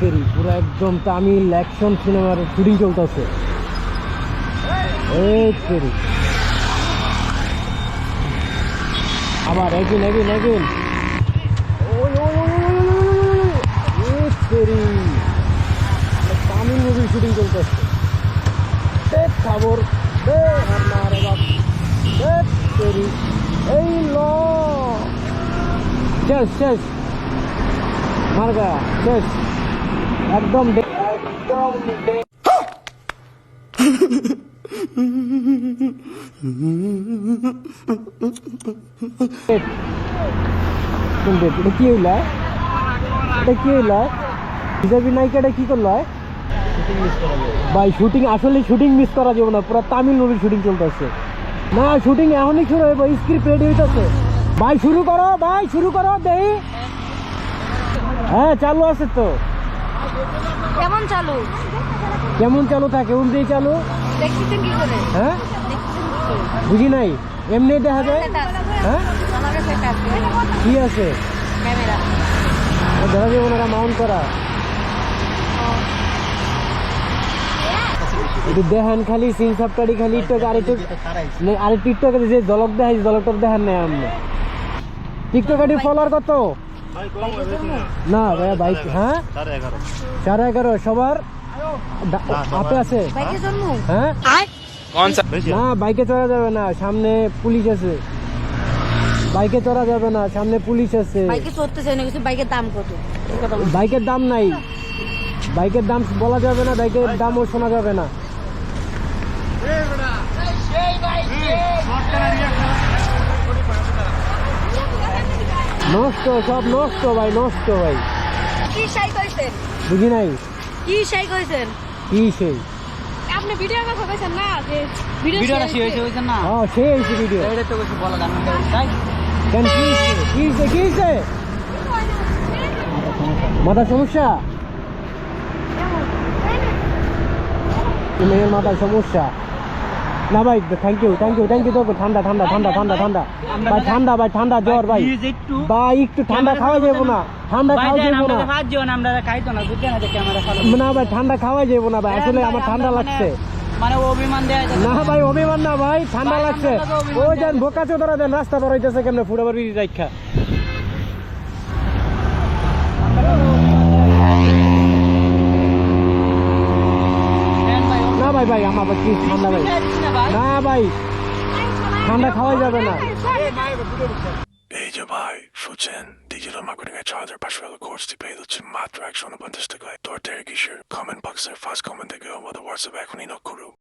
তেরি পুরো একদম তামিল অ্যাকশন সিনেমার শুটিং চলতেছে। তেরি আবার এগিন এগিন এগিন তেরি তামিল মুভির শুটিং চলতেছে। খবর। তেরি এই ল। শেষ শেষ। মার গায়া শেষ। একদম এটা কি হইল এটা কি হইল হিসাবি নায়িকাটা কি করল ভাই, শুটিং আসলে শুটিং মিস করা যাবে না, পুরো তামিল মুভির শুটিং চলতেছে। না, শুটিং এখনই শুরু হইব স্ক্রিপ্ট রেডি হইতেছে। ভাই, শুরু করো, ভাই, শুরু করো, দেই। হ্যাঁ চালু আছে তো। কেমন চালু? কেমন চালু থাকে উল্টে চালু? দেখতেছেন কি করে? হ্যাঁ? বুঝি নাই। এমনি দেখা যায়। হ্যাঁ? কি আছে? ক্যামেরা। দেখা যাবে ওনারা মাউন্ট করা। একটু দেখান খালি সিন সাপটারি খালি টিকটক আর একটু নে- আর টিকটকে যে জলক দেখাই জলকটক দেখান নাই আপনি টিকটক আইডি ফলোয়ার কত? না ভাইয়া বাইক হ্যাঁ? সাড়ে এগারো। সবার? হাতে আছে? হ্যাঁ? না বাইকে চড়া যাবে না সামনে পুলিশ আছে। বাইকে চড়া যাবে না সামনে পুলিশ আছে। বাইকে চড়তেছে না কিছু বাইকের দাম কত? এই কথা বল। বাইকের দাম নাই। বাইকের দাম বলা যাবে না বাইকের দামও শোনা যাবে না। নষ্ট সব নষ্ট ভাই নষ্ট ভাই। কি সাই কইছেন? বুঝি নাই? কি সাই কইছেন? কি সেই? আপনি ভিডিও কথা কইছেন না যে ভিডিওটা হয়েছে না? হ্যাঁ সে হয়েছে ভিডিও। এটা তো কিছু বলা তাই? কেন কি? কি হয়েছে? কি হয়েছে? মাথা সমস্যা? মেয়ের মাথায় সমস্যা। না ভাই thank you thank you thank you তো ঠান্ডা ঠান্ডা ঠান্ডা ঠান্ডা ঠান্ডা। ভাই ঠান্ডা ভাই ঠান্ডা জ্বর ভাই একটু ভাই একটু ঠান্ডা খাওয়া যাব না। ঠান্ডা খাওয়া যাব না। না আমরা খাইতো না বুঝতে না যে ক্যামেরা চালু না ভাই ঠান্ডা খাওয়া যাব না ভাই। আসলে আমার ঠান্ডা লাগছে। মানে অভিমান দেয়া না। ভাই অভিমান না ভাই ঠান্ডা লাগছে। ওই দেন দেয়া বোকা চোদরা দেন রাস্তা বার কেমনে ফুটা বার বিড়ি রাখা ভাই ভাই ভাই আমার আবার কি ঠান্ডা ভাই না ভাই ঠান্ডা খাওয়া যাবে না Ey Jabay, Fuchen, digital marketing çağdır başarılı course tipeyi için matrak şunu bandıştık. Dört dergişir, comment boxer, fast comment de gör, what the WhatsApp ekonino kuru.